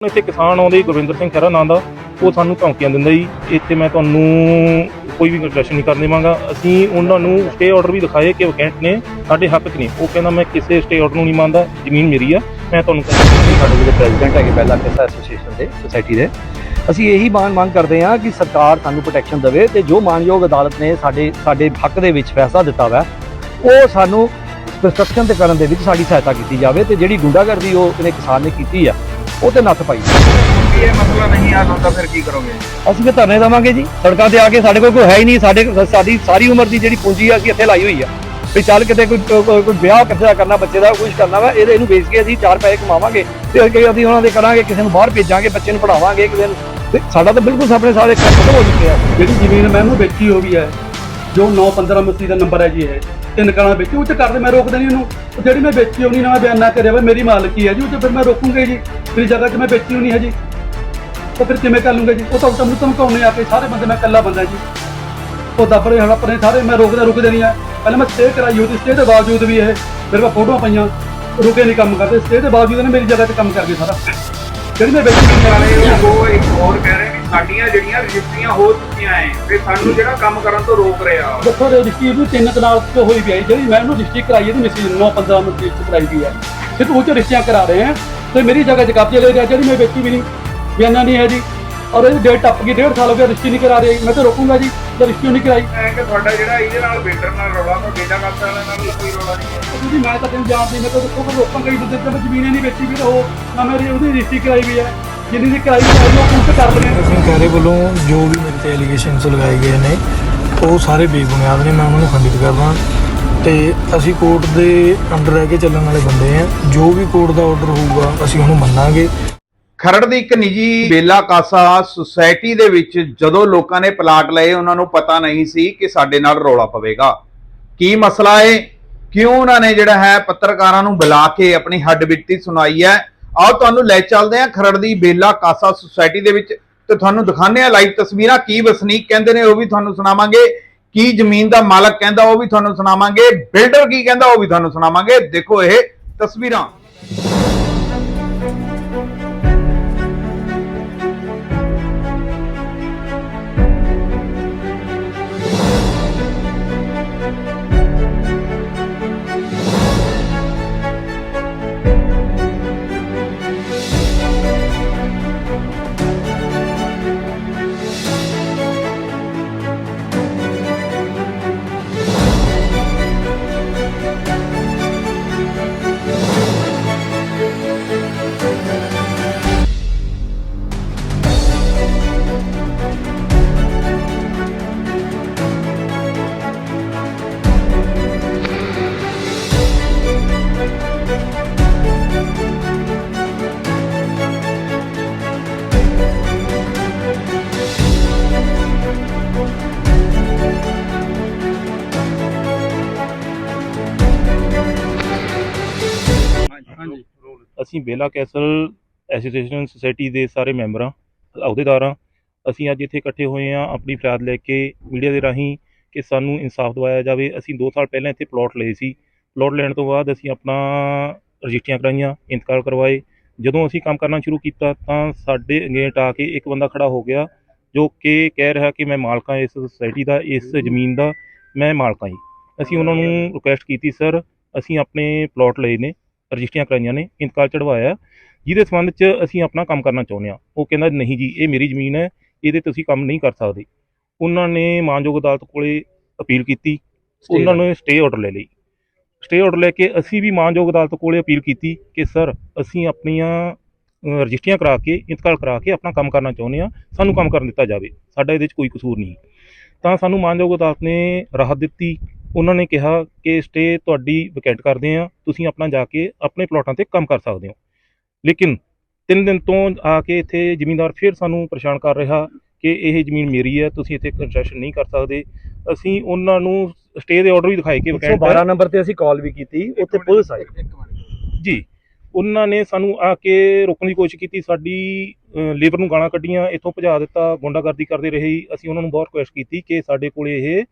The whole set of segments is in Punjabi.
ਇੱਥੇ ਕਿਸਾਨ ਆਉਂਦੇ ਜੀ, ਗੁਰਵਿੰਦਰ ਸਿੰਘ ਖਹਿਰਾ ਨਾਂ ਦਾ ਉਹ ਸਾਨੂੰ ਧਮਕੀਆਂ ਦਿੰਦਾ ਜੀ। ਇੱਥੇ ਮੈਂ ਤੁਹਾਨੂੰ ਕੋਈ ਵੀ ਕੰਸੈਸ਼ਨ ਨਹੀਂ ਕਰਨ ਦੇਵਾਂਗਾ। ਅਸੀਂ ਉਹਨਾਂ ਨੂੰ ਸਟੇ ਆਰਡਰ ਵੀ ਦਿਖਾਏ ਕਿ ਵਕੈਂਟ ਨੇ ਸਾਡੇ ਹੱਕ 'ਚ ਨੇ ਉਹ ਕਹਿੰਦਾ ਮੈਂ ਕਿਸੇ ਸਟੇ ਆਰਡਰ ਨੂੰ ਨਹੀਂ ਮੰਨਦਾ ਜ਼ਮੀਨ ਮੇਰੀ ਆ ਮੈਂ ਤੁਹਾਨੂੰ concession ਸਾਡੇ ਜਿਹੜੇ ਪ੍ਰੈਜ਼ੀਡੈਂਟ ਹੈਗੇ ਪਹਿਲਾਂ ਕਿਸਾ ਐਸੋਸੀਏਸ਼ਨ ਦੇ ਸੁਸਾਇਟੀ ਦੇ ਅਸੀਂ ਇਹੀ ਮੰਗ ਮੰਗ ਕਰਦੇ ਹਾਂ ਕਿ ਸਰਕਾਰ ਸਾਨੂੰ ਪ੍ਰੋਟੈਕਸ਼ਨ ਦੇਵੇ ਤੇ ਜੋ ਮਾਨਯੋਗ ਅਦਾਲਤ ਨੇ ਸਾਡੇ ਸਾਡੇ ਹੱਕ ਦੇ ਵਿੱਚ ਫੈਸਲਾ ਦਿੱਤਾ ਵਾ ਉਹ ਸਾਨੂੰ ਕੰਸਟਰਕਸ਼ਨ ਤੇ ਕਰਨ ਦੇ ਵਿੱਚ ਸਾਡੀ ਸਹਾਇਤਾ ਕੀਤੀ ਜਾਵੇ ਤੇ ਜਿਹੜੀ ਗੁੰਡਾਗਰਦੀ ਉਹ ਇਹਨੇ ਕਿਸਾਨ ਨੇ ਕੀਤੀ ਆ ਉਹ ਤੇ ਨੱਥ ਪਾਈ। ਕੀ ਇਹ ਮਸਲਾ ਨਹੀਂ ਹੱਲ ਹੁੰਦਾ ਫਿਰ ਕੀ ਕਰੋਗੇ? ਅਸੀਂ ਵੀ ਧਰਨੇ ਦੇਵਾਂਗੇ ਜੀ। ਸੜਕਾਂ ਤੇ ਆ ਕੇ ਸਾਡੇ ਕੋਲ ਕੋਈ ਹੈ ਹੀ ਨਹੀਂ ਸਾਡੇ ਸਾਡੀ ਸਾਰੀ ਉਮਰ ਦੀ ਜਿਹੜੀ ਪੂੰਜੀ ਆ ਅਸੀਂ ਇੱਥੇ ਲਾਈ ਹੋਈ ਆ। ਵੀ ਚੱਲ ਕਿਤੇ ਕੋਈ ਕੋਈ ਵਿਆਹ ਕਿੱਥੇ ਦਾ ਕਰਨਾ ਬੱਚੇ ਦਾ ਕੁਝ ਕਰਨਾ ਵਾ ਇਹਦੇ ਇਹਨੂੰ ਵੇਚ ਕੇ ਅਸੀਂ ਚਾਰ ਪੈਸੇ ਕਮਾਵਾਂਗੇ ਤੇ ਅੱਗੇ ਅਸੀਂ ਉਹਨਾਂ ਦੇ ਕਰਾਂਗੇ ਕਿਸੇ ਨੂੰ ਬਾਹਰ ਭੇਜਾਂਗੇ ਬੱਚੇ ਨੂੰ ਪੜਾਵਾਂਗੇ ਕਿਸੇ ਨੂੰ ਤੇ ਸਾਡਾ ਤਾਂ ਬਿਲਕੁਲ ਆਪਣੇ ਸਾਰੇ ਖਤਮ ਹੋ ਚੁੱਕੇ ਆ। ਜਿਹੜੀ ਜ਼ਮੀਨ ਮੈਂ ਉਹਨੂੰ ਵੇਚੀ ਹੋ ਵੀ ਹੈ। ਜੋ 915 ਮਸੀ ਦਾ ਨੰਬਰ ਹੈ ਜੀ ਇਹ, ਤਿੰਨ ਕਣਾ ਵੇਚੀ, ਉਹ ਚ ਕਰਦੇ ਮੈਂ ਰੋਕਦਾ ਨਹੀਂ ਉਹਨੂੰ। ਉਹ ਜਿਹੜੀ ਮੈਂ ਵੇਚੀ ਹੋਣੀ ਨਾ ਮੈਂ ਨਾ ਕਰਿਆ ਵਾ ਮੇਰੀ ਮਾਲਕੀ ਹੈ ਜੀ, ਉਹ ਚ ਫਿਰ ਮੈਂ ਰੋਕੂੰਗਾ ਜੀ। ਮੇਰੀ ਜਗ੍ਹਾ 'ਚ ਮੈਂ ਵੇਚੀ ਹੋਣੀ ਹੈ ਜੀ। ਤਾਂ ਫਿਰ ਕਿਵੇਂ ਕਰ ਲੂੰਗਾ ਜੀ? ਉਹ ਤਾਂ ਉਲਟਾ ਮੈਨੂੰ ਧਮਕਾਉਣੇ ਆ ਕੇ ਸਾਰੇ ਬੰਦੇ, ਮੈਂ ਇਕੱਲਾ ਬੰਦਾ ਜੀ। ਉਹ ਦੱਬੜੇ ਹੜ ਆਪਣੇ ਸਾਰੇ, ਮੈਂ ਰੋਕਦਾ ਰੁਕਦੇ ਨਹੀਂ ਆ। ਪਹਿਲਾਂ ਮੈਂ ਸਟੇ ਕਰਾਈ ਹੋਈ ਸਟੇ ਦੇ ਬਾਵਜੂਦ ਵੀ ਇਹ ਮੇਰੇ ਕੋਲ ਫੋਟੋਆਂ ਪਈਆਂ। ਰੁਕੇ ਨਹੀਂ ਕੰਮ ਕਰਦੇ ਸਟੇ ਦੇ ਬਾਵਜੂਦ ਇਹਨੇ ਮੇਰੀ ਜਗ੍ਹਾ 'ਚ ਕੰਮ ਕਰ ਗਏ ਸਾਰਾ। ਜਿਹੜੀ ਮੈਂ ਵੇਚੀ ਹੋਈ ਹੈ ਉਹ ਇੱਕ ਹੋਰ ਕਹਿ ਰਹੇ ਵੀ ਸਾਡੀਆਂ ਜਿਹੜੀਆਂ ਰਜਿਸਟਰੀਆਂ ਹੋ ਚੁੱਕੀਆਂ ਐ ਤੇ ਸਾਨੂੰ ਜਿਹੜਾ ਕੰਮ ਕਰਨ ਤੋਂ ਰੋਕ ਰਿਹਾ। ਦੇਖੋ ਰਜਿਸਟਰੀ ਵੀ ਤਿੰਨ ਕਨਾਲ ਤੋਂ ਹੋਈ ਵੀ ਹੈ ਜਿਹੜੀ ਮੈਂ ਉਹਨੂੰ ਰਜਿਸਟਰੀ ਕਰਾਈ ਹੈ ਤੇ ਮਿਸੀ 9 15 ਮਿੰਟ ਵਿੱਚ ਕਰਾਈ ਵੀ ਹੈ। ਸਿਰਫ ਉਹ ਚ ਰਜਿਸਟਰੀਆਂ ਕਰਾ ਰਹੇ ਹੈ ਤੇ ਮੇਰੀ ਜਗ੍ਹਾ 'ਚ ਕਬਜ਼ੇ ਲੈ ਰਿਹਾ ਜਿਹੜੀ ਮੈਂ ਵੇਚੀ ਵੀ ਨਹੀਂ ਬਿਆਨਾ ਨਹੀਂ ਹੈ ਜੀ। ਔਰ ਇਹ ਡੇਟ ਟੱਪ ਗਈ ਡੇਢ ਸਾਲ ਹੋ ਗਿਆ ਰਜਿਸਟਰੀ ਨਹੀਂ ਕਰਾ ਰਹੀ ਮੈਂ ਤਾਂ ਰੋਕੂੰਗਾ ਜੀ ਜੇ ਰਜਿਸਟਰੀ ਨਹੀਂ ਕਰਾਈ। ਐ ਕਿ ਤੁਹਾਡਾ ਜਿਹੜਾ ਇਹਦੇ ਨਾਲ ਬਿਲਡਰ ਨਾਲ ਰੌਲਾ ਤਾਂ ਡੇਟਾ ਕਾਸਾ ਵਾਲਿਆਂ ਨਾਲ ਕੋਈ ਰੌਲਾ ਨਹੀਂ ਹੈ। ਤੁਸੀਂ ਮੈਂ ਤਾਂ ਤੈਨੂੰ ਜਾਣਦੀ ਮੈਂ ਤਾਂ ਦੇਖੋ ਲੋਕਾਂ ਕਈ ਬੰਦੇ ਤੇ ਜ਼ਮੀਨ ਨਹੀਂ ਵੇਚੀ ਵੀ ਤਾਂ ਉਹ ਨਾ ਮੇਰੀ ਉਹਦੀ ਰਜਿਸਟਰੀ ਕਰਾਈ ਵੀ ਹੈ। ਜਿੰਨੀ ਦੀ ਕਰਾਈ ਹੈ ਉਹ ਕੁਝ ਕਰ ਰਹੇ ਸਿੰਘ ਖਹਿਰੇ ਵੱਲੋਂ ਜੋ ਵੀ ਮੇਰੇ ਤੇ ਐਲੀਗੇਸ਼ਨਸ ਲਗਾਏ ਗਏ ਨੇ ਉਹ ਸਾਰੇ ਬੇਬੁਨਿਆਦ ਨੇ ਮੈਂ ਉਹਨਾਂ ਨੂੰ ਖੰਡਿਤ ਕਰਦਾ ਤੇ ਅਸੀਂ ਕੋਰਟ ਦੇ ਅੰਡਰ ਰਹਿ ਕੇ ਚੱਲਣ ਵਾਲੇ ਬੰਦੇ ਆ ਜੋ ਵੀ ਕੋਰਟ ਦਾ ਆਰਡਰ ਹੋਊਗਾ ਅਸੀਂ ਉਹਨੂੰ ਮੰਨਾਂਗੇ। ਖਰੜ ਦੀ ਇੱਕ ਨਿੱਜੀ ਬੇਲਾ ਕਾਸਾ ਸੁਸਾਇਟੀ ਦੇ ਵਿੱਚ ਜਦੋਂ ਲੋਕਾਂ ਨੇ ਪਲਾਟ ਲਏ ਉਹਨਾਂ ਨੂੰ ਪਤਾ ਨਹੀਂ ਸੀ ਕਿ ਸਾਡੇ ਨਾਲ ਰੌਲਾ ਪਵੇਗਾ। ਕੀ ਮਸਲਾ ਹੈ ਕਿਉਂ ਉਹਨਾਂ ਨੇ ਜਿਹੜਾ ਹੈ ਪੱਤਰਕਾਰਾਂ ਨੂੰ ਬੁਲਾ ਕੇ ਆਪਣੀ ਹੱਡ ਬਿੱਟੀ ਸੁਣਾਈ ਹੈ? ਆਓ ਤੁਹਾਨੂੰ ਲੈ ਚੱਲਦੇ ਹਾਂ ਖਰੜ ਦੀ ਬੇਲਾ ਕਾਸਾ ਸੁਸਾਇਟੀ ਦੇ ਵਿੱਚ ਤੇ ਤੁਹਾਨੂੰ ਦਿਖਾਉਂਦੇ ਹਾਂ ਲਾਈਵ ਤਸਵੀਰਾਂ ਕੀ ਵਸਨੀਕ ਕਹਿੰਦੇ ਨੇ ਉਹ ਵੀ ਤੁਹਾਨੂੰ ਸੁਣਾਵਾਂਗੇ, ਕੀ ਜ਼ਮੀਨ ਦਾ ਮਾਲਕ ਕਹਿੰਦਾ ਉਹ ਵੀ ਤੁਹਾਨੂੰ ਸੁਣਾਵਾਂਗੇ ਬਿਲਡਰ ਕੀ ਕਹਿੰਦਾ ਉਹ ਵੀ ਤੁਹਾਨੂੰ ਸੁਣਾਵਾਂਗੇ, ਦੇਖੋ ਇਹ ਤਸਵੀਰਾਂ। ਅਸੀਂ ਬੇਲਾ ਕੈਸਲ ਐਸੋਸੀਏਸ਼ਨ ਸੁਸਾਇਟੀ ਦੇ ਸਾਰੇ ਮੈਂਬਰਾਂ, ਅਹੁਦੇਦਾਰ ਹਾਂ ਅਸੀਂ ਅੱਜ ਇੱਥੇ ਇਕੱਠੇ ਹੋਏ ਹਾਂ ਆਪਣੀ ਫਰਿਆਦ ਲੈ ਕੇ ਮੀਡੀਆ ਦੇ ਰਾਹੀਂ ਕਿ ਸਾਨੂੰ ਇਨਸਾਫ ਦਿਵਾਇਆ ਜਾਵੇ। ਅਸੀਂ 2 ਸਾਲ ਪਹਿਲਾਂ ਇੱਥੇ ਪਲਾਟ ਲਏ ਸੀ। ਪਲਾਟ ਲੈਣ ਤੋਂ ਬਾਅਦ ਅਸੀਂ ਆਪਣਾ ਰਜਿਸਟਰੀਆਂ ਕਰਾਈਆਂ, ਇੰਤਕਾਲ ਕਰਵਾਏ। ਜਦੋਂ ਅਸੀਂ ਕੰਮ ਕਰਨਾ ਸ਼ੁਰੂ ਕੀਤਾ ਤਾਂ ਸਾਡੇ ਅਗੇਂਟ ਆ ਕੇ ਇੱਕ ਬੰਦਾ ਖੜਾ ਹੋ ਗਿਆ ਜੋ ਕਿ ਕਹਿ ਰਿਹਾ ਕਿ ਮੈਂ ਮਾਲਕਾਂ ਇਸ ਸੁਸਾਇਟੀ ਦਾ, ਇਸ ਜ਼ਮੀਨ ਦਾ, ਮੈਂ ਮਾਲਕਾਂ ਹੀ ਅਸੀਂ ਉਹਨਾਂ ਨੂੰ ਰਿਕੁਐਸਟ ਕੀਤੀ ਸਰ ਅਸੀਂ ਆਪਣੇ ਪਲਾਟ ਲਏ ਨੇ। ਰਜਿਸਟਰੀਆਂ ਕਰਾਈਆਂ ਨੇ ਇੰਤਕਾਲ ਚੜਵਾਇਆ ਜਿਹਦੇ ਸੰਬੰਧ 'ਚ ਅਸੀਂ ਆਪਣਾ ਕੰਮ ਕਰਨਾ ਚਾਹੁੰਦੇ ਹਾਂ। ਉਹ ਕਹਿੰਦਾ ਨਹੀਂ ਜੀ ਇਹ ਮੇਰੀ ਜ਼ਮੀਨ ਹੈ ਇਹਦੇ ਤੁਸੀਂ ਕੰਮ ਨਹੀਂ ਕਰ ਸਕਦੇ। ਉਹਨਾਂ ਨੇ ਮਾਨਯੋਗ ਅਦਾਲਤ ਕੋਲੇ ਅਪੀਲ ਕੀਤੀ ਉਹਨਾਂ ਨੇ ਸਟੇ ਆਰਡਰ ਲੈ ਲਈ। ਸਟੇ ਆਰਡਰ ਲੈ ਕੇ ਅਸੀਂ ਵੀ ਮਾਨਯੋਗ ਅਦਾਲਤ ਕੋਲੇ ਅਪੀਲ ਕੀਤੀ ਕਿ ਸਰ ਅਸੀਂ ਆਪਣੀਆਂ ਰਜਿਸਟਰੀਆਂ ਕਰਾ ਕੇ ਇੰਤਕਾਲ ਕਰਾ ਕੇ ਆਪਣਾ ਕੰਮ ਕਰਨਾ ਚਾਹੁੰਦੇ ਹਾਂ ਸਾਨੂੰ ਕੰਮ ਕਰਨ ਦਿੱਤਾ ਜਾਵੇ। ਸਾਡਾ ਇਹਦੇ 'ਚ ਕੋਈ ਕਸੂਰ ਨਹੀਂ ਤਾਂ ਸਾਨੂੰ ਮਾਨਯੋਗ ਅਦਾਲਤ ਨੇ ਰਾਹਤ ਦਿੱਤੀ। ਉਹਨਾਂ ਨੇ ਕਿਹਾ ਕਿ ਸਟੇ ਤੁਹਾਡੀ ਵਕੈਟ ਕਰਦੇ ਆ ਤੁਸੀਂ ਆਪਣਾ ਜਾ ਕੇ ਆਪਣੇ ਪਲਾਟਾਂ ਤੇ ਕੰਮ ਕਰ ਸਕਦੇ ਹੋ। ਲੇਕਿਨ ਤਿੰਨ ਦਿਨ ਤੋਂ ਆ ਕੇ ਇੱਥੇ ਜ਼ਿਮੀਂਦਾਰ ਫਿਰ ਸਾਨੂੰ ਪਰੇਸ਼ਾਨ ਕਰ ਰਿਹਾ ਕਿ ਇਹ ਜ਼ਮੀਨ ਮੇਰੀ ਹੈ ਤੁਸੀਂ ਇੱਥੇ ਕੰਸਟਰਕਸ਼ਨ ਨਹੀਂ ਕਰ ਸਕਦੇ। ਅਸੀਂ ਉਹਨਾਂ ਨੂੰ ਸਟੇ ਦੇ ਆਰਡਰ ਵੀ ਦਿਖਾਏ ਕਿ ਵਕੈਟ 112 ਨੰਬਰ ਤੇ ਅਸੀਂ ਕਾਲ ਵੀ ਕੀਤੀ ਉੱਥੇ ਪੁਲਿਸ ਆਈ। ਜੀ ਉਹਨਾਂ ਨੇ ਸਾਨੂੰ ਆ ਕੇ ਰੋਕਣ ਦੀ ਕੋਸ਼ਿਸ਼ ਕੀਤੀ ਸਾਡੀ ਲੇਬਰ ਨੂੰ ਗਾਲਾਂ ਕੱਢੀਆਂ ਇੱਥੋਂ ਭਜਾ ਦਿੱਤਾ ਗੁੰਡਾਗਰਦੀ ਕਰਦੇ ਰਹੇ। ਅਸੀਂ ਉਹਨਾਂ ਨੂੰ ਬਹੁਤ ਰਿਕੁਐਸਟ ਕੀਤੀ ਕਿ ਸਾਡੇ ਕੋਲੇ ਇਹ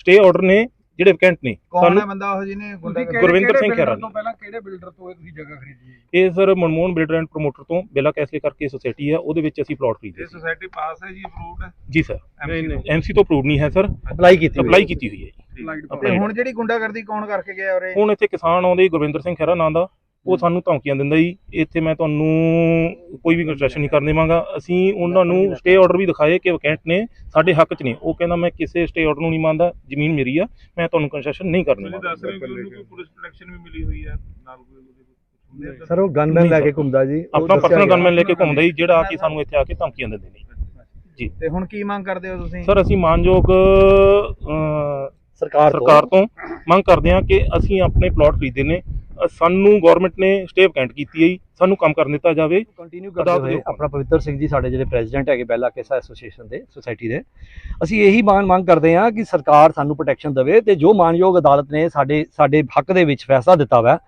ਸਟੇ ਆਰਡਰ ਨੇ ਜਿਹੜੇ ਵੈਕੈਂਟ ਨੇ ਕੌਣ ਹੈ ਬੰਦਾ ਉਹ ਜਿਹਨੇ ਗੁੰਡਾ ਗੁਰਵਿੰਦਰ ਸਿੰਘ ਖਹਿਰਾ ਤੋਂ ਪਹਿਲਾਂ ਕਿਹੜੇ ਬਿਲਡਰ ਤੋਂ ਇਹ ਤੁਸੀਂ ਜਗ੍ਹਾ ਖਰੀਦੀ ਹੈ ਇਹ sir Manmohan builder and promoter ਤੋਂ ਬੇਲਾ ਕੈਸਲੇ ਕਰਕੇ ਸੁਸਾਇਟੀ ਆ ਉਹਦੇ ਵਿੱਚ ਅਸੀਂ ਪਲਾਟ ਖਰੀਦੇ ਇਹ ਸੋਸਾਇਟੀ ਪਾਸ ਹੈ ਜੀ ਅਪਰੂਵਡ ਹੈ? ਜੀ ਸਰ। ਨਹੀਂ ਨਹੀਂ। ਐਮਸੀ ਤੋਂ ਅਪਰੂਵ ਨਹੀਂ ਹੈ ਸਰ। ਅਪਲਾਈ ਕੀਤੀ ਅਪਲਾਈ ਕੀਤੀ ਹੋਈ ਹੈ ਜੀ। ਹੁਣ ਜਿਹੜੀ ਗੁੰਡਾਗਰਦੀ ਕੌਣ ਕਰਕੇ ਗਿਆ ਉਰੇ? ਹੁਣ ਇੱਥੇ ਕਿਸਾਨ ਆਉਂਦੇ ਗੁਰਵਿੰਦਰ ਸਿੰਘ ਖਹਿਰਾ ਨਾਂ ਦਾ। ਉਹ ਸਾਨੂੰ ਧਮਕੀਆਂ ਦਿੰਦਾ ਜੀ ਇੱਥੇ ਮੈਂ ਤੁਹਾਨੂੰ ਕੋਈ ਵੀ ਕੰਸਟਰਕਸ਼ਨ ਨਹੀਂ ਕਰਨ ਦੇਵਾਂਗਾ। ਅਸੀਂ ਉਹਨਾਂ ਨੂੰ ਸਟੇ ਆਰਡਰ ਵੀ ਦਿਖਾਏ ਕਿ ਵੈਕੈਂਟ ਨੇ ਸਾਡੇ ਹੱਕ 'ਚ ਨੇ। ਉਹ ਕਹਿੰਦਾ ਮੈਂ ਕਿਸੇ ਸਟੇ ਆਰਡਰ ਨੂੰ ਨਹੀਂ ਮੰਨਦਾ ਜ਼ਮੀਨ ਮੇਰੀ ਆ ਮੈਂ ਤੁਹਾਨੂੰ ਕੰਸਟਰਕਸ਼ਨ ਨਹੀਂ ਕਰਨ ਦੇਵਾਂਗਾ। ਦੱਸ ਰਹੇ ਹੋ ਕਿ ਉਹਨੂੰ ਕੋਈ ਪੁਲਿਸ ਪ੍ਰੋਟੈਕਸ਼ਨ ਵੀ ਮਿਲੀ ਹੋਈ ਹੈ ਨਾਲ ਕੋਈ ਉਹਦੇ ਸਰ ਉਹ ਗਨਮੈਨ ਲੈ। ਕੇ ਘੁੰਮਦਾ ਜੀ। ਆਪਣਾ ਪਰਸਨਲ। ਗਨਮੈਨ ਲੈ ਕੇ ਘੁੰਮਦਾ ਜੀ ਜਿਹੜਾ ਆ ਕੇ ਸਾਨੂੰ ਇੱਥੇ ਆ ਕੇ ਧਮਕੀਆਂ ਦਿੰਦੇ ਨੇ। ਤੇ ਹੁਣ ਕੀ ਮੰਗ ਕਰਦੇ ਹੋ ਤੁਸੀਂ? ਸਰ ਅਸੀਂ ਮਾਨਯੋਗ ਸਰਕਾਰ ਤੋਂ। ਸਰਕਾਰ ਤੋਂ ਮੰਗ ਕਰਦੇ ਹਾਂ ਕਿ ਅਸੀਂ ਆਪਣੇ ਪਲਾਟ ਖਰੀਦੇ ਨੇ। ਸਾਨੂੰ ਗਵਰਨਮੈਂਟ ਨੇ ਸਟੇ ਵੈਕੈਂਟ ਕੀਤੀ ਹੈ ਜੀ ਸਾਨੂੰ ਕੰਮ ਕਰਨ ਦਿੱਤਾ ਜਾਵੇ। ਕੰਟੀਨਿਊ ਕਰਦੇ ਹੋਏ। ਆਪਣਾ ਪਵਿੱਤਰ ਸਿੰਘ ਜੀ ਸਾਡੇ ਜਿਹੜੇ ਪ੍ਰੈਜ਼ੀਡੈਂਟ ਹੈਗੇ ਬੈਲਾ ਕੇਸਾ ਐਸੋਸੀਏਸ਼ਨ ਦੇ ਸੁਸਾਇਟੀ ਦੇ। ਅਸੀਂ ਇਹੀ ਮੰਗ ਮੰਗ ਕਰਦੇ ਹਾਂ ਕਿ ਸਰਕਾਰ ਸਾਨੂੰ ਪ੍ਰੋਟੈਕਸ਼ਨ ਦੇਵੇ ਤੇ ਜੋ ਮਾਨਯੋਗ ਅਦਾਲਤ ਨੇ ਸਾਡੇ ਸਾਡੇ ਹੱਕ ਦੇ ਵਿੱਚ ਫੈਸਲਾ ਦਿੱਤਾ ਵਾ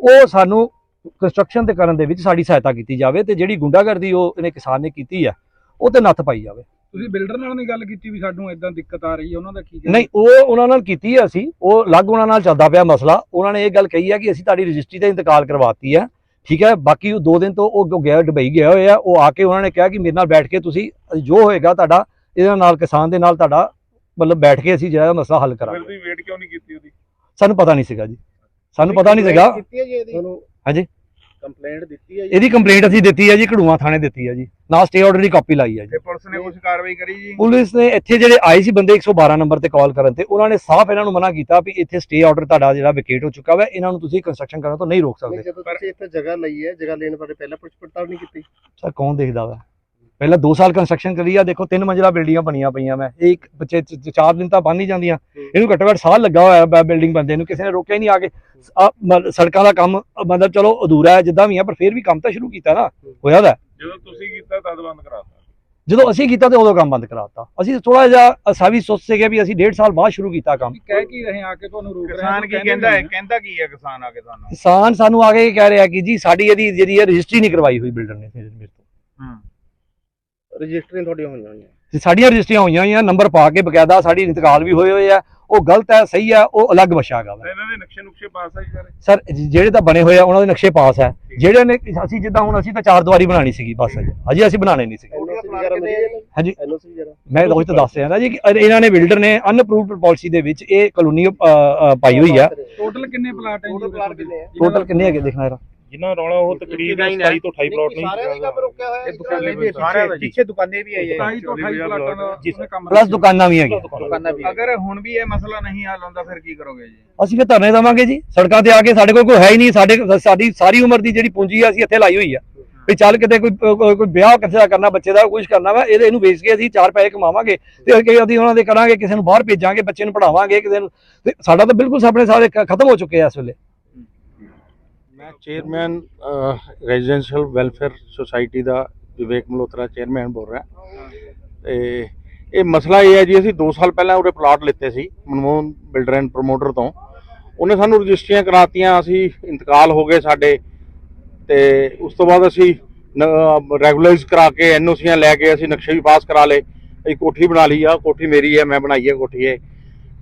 ਉਹ ਸਾਨੂੰ ਕੰਸਟਰਕਸ਼ਨ ਤੇ ਕਰਨ ਦੇ ਵਿੱਚ ਸਾਡੀ ਸਹਾਇਤਾ ਕੀਤੀ ਜਾਵੇ ਤੇ ਜਿਹੜੀ ਗੁੰਡਾਗਰਦੀ ਉਹ ਇਹਨੇ ਕਿਸਾਨ ਨੇ ਕੀਤੀ ਆ ਉਹ ਤੇ ਨੱਥ ਪਾਈ ਜਾਵੇ। ਤੁਸੀਂ ਬਿਲਡਰ ਨਾਲ ਨਹੀਂ ਗੱਲ ਕੀਤੀ ਵੀ ਸਾਨੂੰ ਇਦਾਂ ਦਿੱਕਤ ਆ ਰਹੀ ਹੈ ਉਹਨਾਂ ਦਾ ਕੀ ਨਹੀਂ ਉਹ ਉਹਨਾਂ ਨਾਲ ਕੀਤੀ ਹੈ ਅਸੀਂ ਉਹ ਅਲੱਗ ਉਹਨਾਂ ਨਾਲ ਚੱਲਦਾ ਪਿਆ ਮਸਲਾ ਉਹਨਾਂ ਨੇ ਇਹ ਗੱਲ ਕਹੀ ਹੈ ਕਿ ਅਸੀਂ ਤੁਹਾਡੀ ਰਜਿਸਟਰੀ ਤੇ ਇੰਤਕਾਲ ਕਰਵਾਤੀ ਹੈ ਠੀਕ ਹੈ ਬਾਕੀ ਉਹ ਦੋ ਦਿਨ ਤੋਂ ਉਹ ਗਿਆ ਦੁਬਈ ਗਿਆ ਹੋਏ ਆ ਉਹ ਆ ਕੇ ਉਹਨਾਂ ਨੇ ਕਿਹਾ ਕਿ ਮੇਰੇ ਨਾਲ ਬੈਠ ਕੇ ਤੁਸੀਂ ਜੋ ਹੋਏਗਾ ਤੁਹਾਡਾ ਇਹਦੇ ਨਾਲ ਕਿਸਾਨ ਦੇ ਨਾਲ ਤੁਹਾਡਾ ਮਤਲਬ ਬੈਠ ਕੇ ਅਸੀਂ ਜਿਹੜਾ ਮਸਲਾ ਹੱਲ ਕਰਾਂਗੇ। ਤੁਸੀਂ ਵੇਟ ਕਿਉਂ ਨਹੀਂ ਕੀਤੀ ਉਹਦੀ? ਸਾਨੂੰ ਪਤਾ ਨਹੀਂ ਸੀਗਾ ਜੀ। ਸਾਨੂੰ ਪਤਾ ਨਹੀਂ ਸੀਗਾ। ਕੀਤੀ ਹੈ ਜੀ ਇਹਦੀ। ਹਾਂਜੀ। ਕੰਪਲੇਂਟ ਦਿੱਤੀ ਹੈ ਜੀ? ਇਹਦੀ ਕੰਪਲੇਂਟ ਅਸੀਂ ਦਿੱਤੀ ਹੈ ਜੀ ਘੜੂਆ ਥਾਣੇ ਦਿੱਤੀ ਹੈ ਜੀ। ਨਾਲ ਸਟੇ ਆਰਡਰ ਦੀ ਕਾਪੀ ਲਾਈ ਹੈ ਜੀ। ਤੇ ਪੁਲਿਸ ਨੇ ਕੁਝ ਕਾਰਵਾਈ ਕਰੀ ਜੀ? ਪੁਲਿਸ ਨੇ ਇੱਥੇ ਜਿਹੜੇ ਆਏ ਸੀ ਬੰਦੇ 112 ਨੰਬਰ ਤੇ ਕਾਲ ਕਰਨ ਤੇ ਉਹਨਾਂ ਨੇ ਸਾਫ਼ ਇਹਨਾਂ ਨੂੰ ਮਨਾ ਕੀਤਾ ਵੀ ਇੱਥੇ ਸਟੇ ਆਰਡਰ ਤੁਹਾਡਾ ਜਿਹੜਾ ਵਿਕੇਟ ਹੋ ਚੁੱਕਾ ਵਾ ਇਹਨਾਂ ਨੂੰ ਤੁਸੀਂ ਕੰਸਟਰਕਸ਼ਨ ਕਰਨ ਤੋਂ ਨਹੀਂ ਰੋਕ ਸਕਦੇ। ਜਦੋਂ ਤੁਸੀਂ ਇੱਥੇ ਜਗ੍ਹਾ ਲਈ ਹੈ ਜਗ੍ਹਾ ਲੈਣ ਬਾਰੇ ਪਹਿਲਾਂ ਪੁੱਛ ਪੜਤਾਲ ਨਹੀਂ ਕੀਤੀ? ਸਰ ਕੌਣ ਦੇਖਦਾ ਵਾ? ਪਹਿਲਾਂ 2 ਸਾਲ ਕੰਸਟਰਕਸ਼ਨ ਕਰੀ ਆ ਦੇਖੋ ਤਿੰਨ ਮੰਜ਼ਿਲਾ ਬਿਲਡਿੰਗਾਂ ਬਣੀਆਂ ਪਈਆਂ ਮੈਂ। ਇਹ ਇੱਕ ਬੱਚੇ ਚ- ਚ- ਚਾਰ ਦਿਨ ਤਾਂ ਬਣ ਨਹੀਂ ਜਾਂਦੀਆਂ। ਇਹਨੂੰ ਘੱਟੋ ਘੱਟ ਸਾਲ ਲੱਗਾ ਹੋਇਆ ਬਿਲਡਿੰਗ ਬਣਦੇ ਨੂੰ ਕਿਸੇ ਨੇ ਰੋਕਿਆ ਹੀ ਨਹੀਂ ਆ ਕੇ ਸੜਕਾਂ ਦਾ ਕੰਮ ਮਤਲਬ ਚਲੋ ਅਧੂਰਾ ਹੈ ਜਿੱਦਾਂ ਵੀ ਆ ਪਰ ਫਿਰ ਵੀ ਕੰਮ ਤਾਂ ਸ਼ੁਰੂ ਕੀਤਾ ਨਾ। ਹੋਇਆ ਦਾ ਜਦੋਂ ਤੁਸੀਂ ਕੀਤਾ ਤਦ ਬੰਦ ਕਰਾਤਾ? ਜਦੋਂ ਅਸੀਂ ਕੀਤਾ ਤੇ ਉਦੋਂ ਕੰਮ ਬੰਦ ਕਰਾਤਾ। ਅਸੀਂ ਥੋੜਾ ਜਿਹਾ ਅਸਾਂ ਵੀ ਸੋਚ ਸੀਗੇ ਵੀ ਅਸੀਂ ਡੇਢ ਸਾਲ ਬਾਅਦ ਸ਼ੁਰੂ ਕੀਤਾ ਕੰਮ। ਕਹਿ ਕੀ ਰਹੇ ਆ ਕੇ ਤੁਹਾਨੂੰ ਰੋਕ ਰਹੇ ਕਿਸਾਨ ਕੀ ਕਹਿੰਦਾ ਹੈ? ਕਹਿੰਦਾ ਕੀ ਹੈ ਕਿਸਾਨ ਆ ਕੇ ਤੁਹਾਨੂੰ? ਕਿਸਾਨ ਸਾਨੂੰ ਆ ਕੇ ਕਹਿ ਰਿਹਾ ਕਿ ਜੀ ਸਾਡੀ ਇਹਦੀ ਜਿਹੜੀ ਰਜਿਸਟਰੀ ਨਹੀਂ ਕਰਵਾਈ ਹੋਈ ਬਿਲਡਰ ਨੇ ਮੇਰੇ ਤੋਂ। ਹੂੰ। ਰਜਿਸਟਰੀਆਂ ਤੁਹਾਡੀਆਂ ਹੋਈਆਂ ਹੋਈਆਂ। ਤੇ ਸਾਡੀਆਂ ਰਜਿਸਟਰੀਆਂ ਹੋਈਆਂ ਹੋਈਆਂ ਨੰਬਰ ਪਾ ਕੇ ਬਕਾਇਦਾ ਸਾਡੀ ਇੰਤਕਾਲ ਵੀ ਹੋਏ ਹੋਏ ਆ ਉਹ ਗਲਤ ਹੈ ਸਹੀ ਹੈ ਉਹ ਅਲੱਗ ਵਸ਼ਾ ਹੈਗਾ ਵਾ। ਇਹਨਾਂ ਦੇ ਨਕਸ਼ੇ ਨੁਕਸ਼ੇ ਪਾਸ ਆ ਜੀ ਸਾਰੇ? ਜਿਹੜੇ ਤਾਂ ਬਣੇ ਹੋਏ ਆ ਉਹਨਾਂ ਦੇ ਨਕਸ਼ੇ ਪਾਸ ਹੈ। ਜਿਹੜੇ ਨੇ ਅਸੀਂ ਜਿੱਦਾਂ ਹੁਣ ਅਸੀਂ ਤਾਂ ਚਾਰ ਦੀਵਾਰੀ ਬਣਾਉਣੀ ਸੀਗੀ ਬਸ। ਅਜੇ ਅਸੀਂ ਬਣਾਉਣੇ ਨਹੀਂ ਸੀਗੇ। ਐਨਓਸੀ ਵਗੈਰਾ ਮਿਲੀ ਹੈ ਹਾਂਜੀ। ਐਨਓਸੀ ਵਗੈਰਾ? ਮੈਂ ਉਹੀ ਤਾਂ ਦੱਸ ਰਿਹਾ ਨਾ ਜੀ ਕਿ ਇਹਨਾਂ ਨੇ ਬਿਲਡਰ ਨੇ ਅਨਅਪਰੂਵਡ ਪਾਲਿਸੀ ਦੇ ਵਿੱਚ ਇਹ ਕਲੋਨੀ ਅ, ਅ, ਪਾਈ ਹੋਈ ਆ। ਟੋਟਲ ਕਿੰਨੇ ਪਲਾਟ ਹੈ ਜੀ ਟੋਟਲ ਪਲਾਟ ਕਿੰਨੇ ਹੈ ਟੋਟਲ ਕਿੰਨੇ ਹੈਗੇ ਦੇਖਣਾ ਜਰਾ। ਜਿਨ੍ਹਾਂ ਰੌਲਾ ਉਹ ਤਕਰੀਬਨ 27 ਤੋਂ 28 ਪਲਾਟ ਨੇ ਸਾਰਿਆਂ ਦੀ ਕੰਮ ਰੋਕਿਆ ਹੋਇਆ ਇਹ ਦੁਕਾਨੇ ਵੀ ਸਾਰਿਆਂ ਦਾ ਪਿੱਛੇ ਦੁਕਾਨੇ ਵੀ ਹੈ ਇਹ 27 ਤੋਂ 28 ਪਲਾਟਾਂ ਦਾ ਕੰਮ ਪਲੱਸ ਦੁਕਾਨਾਂ ਵੀ ਹੈਗੀਆਂ ਦੁਕਾਨਾਂ ਵੀ ਅਗਰ ਹੁਣ ਵੀ ਇਹ ਮਸਲਾ ਨਹੀਂ ਹੱਲ ਹੁੰਦਾ ਫਿਰ ਕੀ ਕਰੋਗੇ ਜੀ? ਅਸੀਂ ਫਿਰ ਧਰਨੇ ਦੇਵਾਂਗੇ ਜੀ। ਸੜਕਾਂ ਤੇ ਆ ਕੇ ਸਾਡੇ ਕੋਲ ਕੋਈ ਹੈ ਹੀ ਨਹੀਂ। ਸਾਡੇ ਸਾਡੀ ਸਾਰੀ ਉਮਰ ਦੀ ਜਿਹੜੀ ਪੂੰਜੀ ਆ ਅਸੀਂ ਇੱਥੇ ਲਾਈ ਹੋਈ ਆ। ਵੀ ਚੱਲ ਕਿਤੇ ਕੋਈ ਕੋਈ ਵਿਆਹ ਕਿਸੇ ਦਾ ਕਰਨਾ ਬੱਚੇ ਦਾ ਕੁਝ ਕਰਨਾ ਵਾ ਇਹਦੇ ਇਹਨੂੰ ਵੇਚ ਕੇ ਅਸੀਂ ਚਾਰ ਪੈਸੇ ਕਮਾਵਾਂਗੇ ਤੇ ਅੱਗੇ ਅਸੀਂ ਉਹਨਾਂ ਦੇ ਕਰਾਂਗੇ ਕਿਸੇ ਨੂੰ ਬਾਹਰ ਭੇਜਾਂਗੇ ਬੱਚੇ ਨੂੰ ਪੜਾਵਾਂਗੇ ਕਿਸੇ ਨੂੰ ਤੇ ਸਾਡਾ ਤਾਂ ਬਿਲਕੁਲ ਸੁਪਨੇ ਸਾਰੇ ਖਤਮ ਹੋ ਚੁੱਕੇ ਆ ਇਸ ਵੇਲੇ। ਮੈਂ ਚੇਅਰਮੈਨ ਰੈਜ਼ੀਡੈਂਸ਼ੀਅਲ ਵੈਲਫੇਅਰ ਸੁਸਾਇਟੀ ਦਾ ਵਿਵੇਕ ਮਲਹੋਤਰਾ ਚੇਅਰਮੈਨ ਬੋਲ ਰਿਹਾ। ਤੇ ਇਹ ਮਸਲਾ ਇਹ ਹੈ ਜੀ, ਅਸੀਂ 2 ਸਾਲ ਪਹਿਲਾਂ ਉਹਦੇ ਪਲਾਟ ਲਿੱਤੇ ਸੀ, ਮਨਮੋਹਨ ਬਿਲਡਰ ਐਂਡ ਪ੍ਰੋਮੋਟਰ ਤੋਂ। ਉਹਨੇ ਸਾਨੂੰ ਰਜਿਸਟਰੀਆਂ ਕਰਾਤੀਆਂ, ਅਸੀਂ ਇੰਤਕਾਲ ਹੋ ਗਏ ਸਾਡੇ। ਤੇ ਉਸ ਤੋਂ ਬਾਅਦ ਅਸੀਂ ਰੈਗੂਲਰਾਈਜ਼ ਕਰਾ ਕੇ ਐਨਓਸੀਆਂ ਲੈ ਕੇ ਅਸੀਂ ਨਕਸ਼ੇ ਵੀ ਪਾਸ ਕਰਾ ਲਏ। ਇੱਕ ਕੋਠੀ ਬਣਾ ਲਈ ਆ ਕੋਠੀ ਮੇਰੀ ਹੈ, ਮੈਂ ਬਣਾਈ ਹੈ ਕੋਠੀ ਇਹ।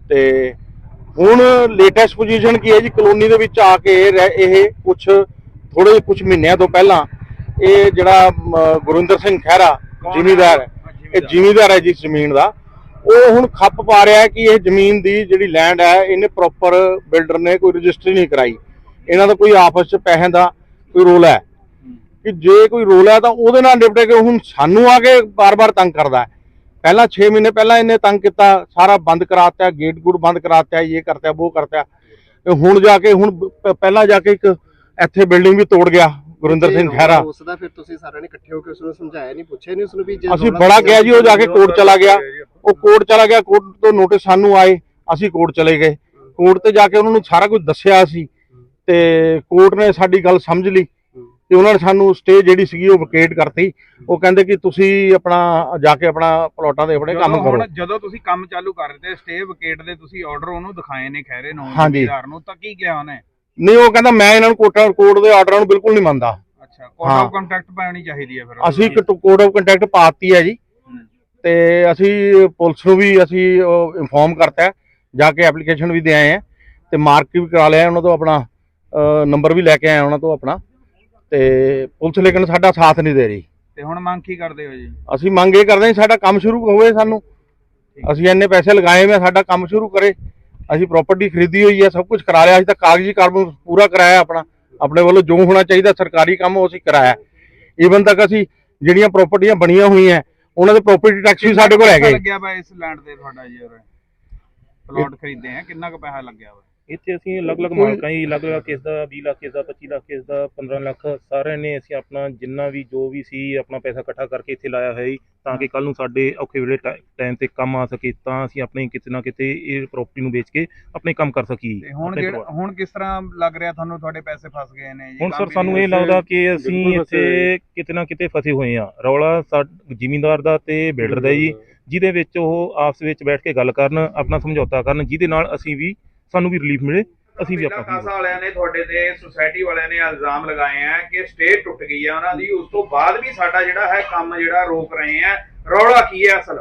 ਤੇ ਹੁਣ ਲੇਟੈਸਟ ਪੋਜੀਸ਼ਨ ਕੀ ਹੈ ਜੀ? ਕਲੋਨੀ ਦੇ ਵਿੱਚ ਆ ਕੇ ਇਹ ਕੁਝ ਥੋੜੇ ਕੁਝ ਮਹੀਨਿਆਂ ਤੋਂ ਪਹਿਲਾਂ ਇਹ ਜਿਹੜਾ ਗੁਰਿੰਦਰ ਸਿੰਘ ਖਹਿਰਾ ਜ਼ਿਮੀਦਾਰ ਇਹ ਜ਼ਿਮੀਦਾਰ। ਹੈ ਜਿਸ ਜ਼ਮੀਨ ਦਾ। ਉਹ ਹੁਣ ਖੱਪ ਪਾ ਰਿਹਾ ਕਿ ਇਹ ਜ਼ਮੀਨ ਦੀ ਜਿਹੜੀ ਲੈਂਡ ਹੈ ਇਹਨੇ ਪ੍ਰੋਪਰ ਬਿਲਡਰ ਨੇ ਕੋਈ ਰਜਿਸਟਰੀ ਨਹੀਂ ਕਰਾਈ। ਇਹਨਾਂ ਦਾ ਕੋਈ ਆਪਸ ਚ ਪੈਸਿਆਂ ਦਾ ਕੋਈ ਰੋਲ ਹੈ। ਕਿ ਜੇ ਕੋਈ ਰੋਲ ਹੈ ਤਾਂ ਉਹਦੇ ਨਾਲ ਨਿਪਟੇ ਕੇ ਹੁਣ ਸਾਨੂੰ ਆ ਕੇ ਬਾਰ-ਬਾਰ ਤੰਗ ਕਰਦਾ ਹੈ। ਪਹਿਲਾਂ 6 ਮਹੀਨੇ ਪਹਿਲਾਂ ਇਹਨੇ ਤੰਗ ਕੀਤਾ ਸਾਰਾ ਬੰਦ ਕਰਾਤਾ ਗੇਟ ਗੂਟ ਬੰਦ ਕਰਾਤਾ ਇਹ ਕਰਤਾ ਉਹ ਕਰਤਾ। ਹੁਣ ਜਾ ਕੇ ਹੁਣ ਪਹਿਲਾਂ ਜਾ ਕੇ ਇੱਕ ਇੱਥੇ ਬਿਲਡਿੰਗ ਵੀ ਤੋੜ ਗਿਆ ਗੁਰਿੰਦਰ ਸਿੰਘ ਖਹਿਰਾ। ਉਸ ਦਾ ਫਿਰ ਤੁਸੀਂ ਸਾਰਿਆਂ ਨੇ ਇਕੱਠੇ ਹੋ ਕੇ ਉਸ ਨੂੰ ਸਮਝਾਇਆ ਨਹੀਂ ਪੁੱਛਿਆ ਨਹੀਂ ਉਸ ਨੂੰ ਵੀ ਅਸੀਂ ਬੜਾ ਗਿਆ ਜੀ ਉਹ ਜਾ ਕੇ ਕੋਰਟ ਚਲਾ ਗਿਆ। ਉਹ ਕੋਰਟ ਚਲਾ ਗਿਆ ਕੋਰਟ ਤੋਂ ਨੋਟਿਸ ਸਾਨੂੰ ਆਏ ਅਸੀਂ ਕੋਰਟ ਚਲੇ ਗਏ। ਕੋਰਟ ਤੇ ਜਾ ਕੇ ਉਹਨਾਂ ਨੂੰ ਸਾਰਾ ਕੁਝ ਦੱਸਿਆ ਸੀ ਤੇ ਕੋਰਟ ਨੇ ਸਾਡੀ ਗੱਲ ਸਮਝ ਲਈ। ਤੇ ਉਹਨਾਂ ਨੇ ਸਾਨੂੰ ਸਟੇ ਜਿਹੜੀ ਸੀਗੀ ਉਹ ਵਕੇਟ ਕਰਤੀ। ਉਹ ਕਹਿੰਦੇ ਕਿ ਤੁਸੀਂ ਆਪਣਾ ਜਾ ਕੇ ਆਪਣਾ ਪਲੋਟਾਂ ਦੇ ਆਪਣੇ ਕੰਮ ਕਰੋ। ਜਦੋਂ ਤੁਸੀਂ ਕੰਮ ਚਾਲੂ ਕਰ ਦਿੱਤੇ ਸਟੇ ਵਿਕੇਟ ਦੇ ਤੁਸੀਂ ਆਰਡਰ ਉਹਨੂੰ ਦਿਖਾਏ ਨੇ ਖੈਰੇ ਨੂੰ। ਜ਼ਿਮੀਦਾਰ ਨੂੰ ਤਾਂ ਕੀ ਕਿਹਾ ਉਹਨੇ? ਨਹੀਂ ਉਹ ਕਹਿੰਦਾ ਮੈਂ ਇਹਨਾਂ ਨੂੰ ਕੋਰਟ ਕੋਰਟ ਦੇ ਆਰਡਰਾਂ ਨੂੰ ਬਿਲਕੁਲ ਨਹੀਂ ਮੰਨਦਾ। ਅੱਛਾ ਕੋਡ। ਆਫ ਕੰਟੈਕਟ ਪਾਉਣੀ ਚਾਹੀਦੀ ਹੈ ਫਿਰ ਅਸੀਂ ਇੱਕ ਕੋਡ ਆਫ ਕੰਟੈਕਟ ਪਾਤੀ ਹੈ ਜੀ। ਤੇ ਅਸੀਂ ਪੁਲਿਸ ਨੂੰ ਵੀ ਅਸੀਂ ਇਨਫੋਰਮ ਕਰਤਾ ਜਾ ਕੇ ਐਪਲੀਕੇਸ਼ਨ ਵੀ ਦੇ ਆਏ ਆ ਤੇ ਮਾਰਕ ਵੀ ਕਰਾ ਲਿਆ ਉਹਨਾਂ ਤੋਂ ਆਪਣਾ ਨੰਬਰ ਵੀ ਲੈ ਕੇ ਆਏ ਉਹਨਾਂ ਤੋਂ ਆਪਣਾ। ਤੇ ਪੁਲਿਸ ਲੇਕਿਨ ਸਾਡਾ ਸਾਥ ਨਹੀਂ ਦੇ ਰਹੀ। ਤੇ ਹੁਣ ਮੰਗ ਕੀ ਕਰਦੇ ਹੋ ਜੀ? ਅਸੀਂ ਮੰਗ ਇਹ ਕਰਦੇ ਹਾਂ ਸਾਡਾ ਕੰਮ ਸ਼ੁਰੂ ਹੋਵੇ ਸਾਨੂੰ। ਅਸੀਂ ਇੰਨੇ ਪੈਸੇ ਲਗਾਏ ਹੋਏ ਸਾਡਾ ਕੰਮ ਸ਼ੁਰੂ ਕਰੇ। ਅਸੀਂ ਪ੍ਰਾਪਰਟੀ ਖਰੀਦੀ ਹੋਈ ਹੈ ਸਭ ਕੁਝ ਕਰਾ ਲਿਆ। ਅਸੀਂ ਤਾਂ ਕਾਗਜ਼ੀ ਕੰਮ ਪੂਰਾ ਕਰਾਇਆ ਆਪਣਾ। ਆਪਣੇ ਵੱਲੋਂ ਜੋ ਹੋਣਾ ਚਾਹੀਦਾ ਸਰਕਾਰੀ ਕੰਮ ਉਹ ਅਸੀਂ ਕਰਾਇਆ। ਈਵਨ ਤੱਕ ਅਸੀਂ ਜਿਹੜੀਆਂ ਪ੍ਰਾਪਰਟੀਆਂ ਬਣੀਆਂ ਹੋਈਆਂ ਉਹਨਾਂ ਦੇ ਪ੍ਰਾਪਰਟੀ ਟੈਕਸ ਵੀ ਸਾਡੇ ਕੋਲ ਹੈਗੇ। ਲੱਗਿਆ ਵਾ ਇਸ ਲੈਂਡ ਤੇ ਤੁਹਾਡਾ ਜੀ ਪਲਾਟ ਖਰੀਦੇ ਆ ਕਿੰਨਾ ਕੁ ਪੈਸਾ ਲੱਗਿਆ ਵਾ? ਇੱਥੇ ਅਸੀਂ ਅਲੱਗ-ਅਲੱਗ ਕੋਈ- ਮਾਲਕਾਂ ਹੀ ਅਲੱਗ-ਅਲੱਗ ਕਿਸ ਦਾ 20 ਲੱਖ ਕਿਸ ਦਾ 25 ਲੱਖ ਕਿਸ ਦਾ 15 ਲੱਖ ਸਾਰਿਆਂ ਨੇ ਅਸੀਂ ਆਪਣਾ ਜਿੰਨਾ ਵੀ ਜੋ ਵੀ ਸੀ ਆਪਣਾ ਪੈਸਾ ਇਕੱਠਾ ਕਰਕੇ ਇੱਥੇ ਲਾਇਆ ਹੈ ਜੀ, ਤਾਂ ਕਿ ਕੱਲ ਨੂੰ ਸਾਡੇ ਔਖੇ ਵੇਲੇ ਟਾਈਮ ਤੇ ਕੰਮ ਆ ਸਕੇ ਤਾਂ ਅਸੀਂ ਆਪਣੇ ਕਿਤੇ ਨਾ ਕਿਤੇ ਇਹ ਪ੍ਰਾਪਰਟੀ ਨੂੰ ਵੇਚ ਕੇ ਆਪਣੇ ਕੰਮ ਕਰ ਸਕੀਏ ਤੇ ਹੁਣ। ਹੁਣ ਕਿਸ ਤਰ੍ਹਾਂ ਲੱਗ ਰਿਹਾ ਤੁਹਾਨੂੰ ਤੁਹਾਡੇ ਪੈਸੇ ਫਸ ਗਏ ਨੇ ਹੁਣ ਸਰ ਸਾਨੂੰ ਇਹ ਲੱਗਦਾ ਕਿ ਅਸੀਂ ਇੱਥੇ ਕਿਤੇ ਨਾ ਕਿਤੇ ਫਸੇ ਹੋਏ ਆ ਰੌਲਾ ਜ਼ਿਮੀਂਦਾਰ ਦਾ ਤੇ ਬਿਲਡਰ ਦਾ ਜੀ ਜਿਹਦੇ ਵਿੱਚ ਉਹ ਆਪਸ ਵਿੱਚ ਬੈਠ ਕੇ ਗੱਲ ਕਰਨ ਆਪਣਾ ਸਮਝੌਤਾ ਕਰਨ ਜਿਹਦੇ ਨਾਲ ਅਸੀਂ ਵੀ ਸਾਨੂੰ ਵੀ ਰਿਲੀਫ ਮਿਲੇ ਅਸੀਂ ਵੀ ਆਪਣਾ ਕਾਸਾ ਵਾਲਿਆਂ ਨੇ ਤੁਹਾਡੇ ਤੇ ਸੁਸਾਇਟੀ ਵਾਲਿਆਂ ਨੇ ਇਲਜ਼ਾਮ ਲਗਾਏ ਆ ਕਿ ਸਟੇ ਟੁੱਟ ਗਈ ਆ ਉਹਨਾਂ ਦੀ ਉਸ ਤੋਂ ਬਾਅਦ ਵੀ ਸਾਡਾ ਜਿਹੜਾ ਹੈ ਕੰਮ ਜਿਹੜਾ ਰੋਕ ਰਹੇ ਆ। ਰੌਲਾ ਕੀ ਹੈ ਅਸਲ?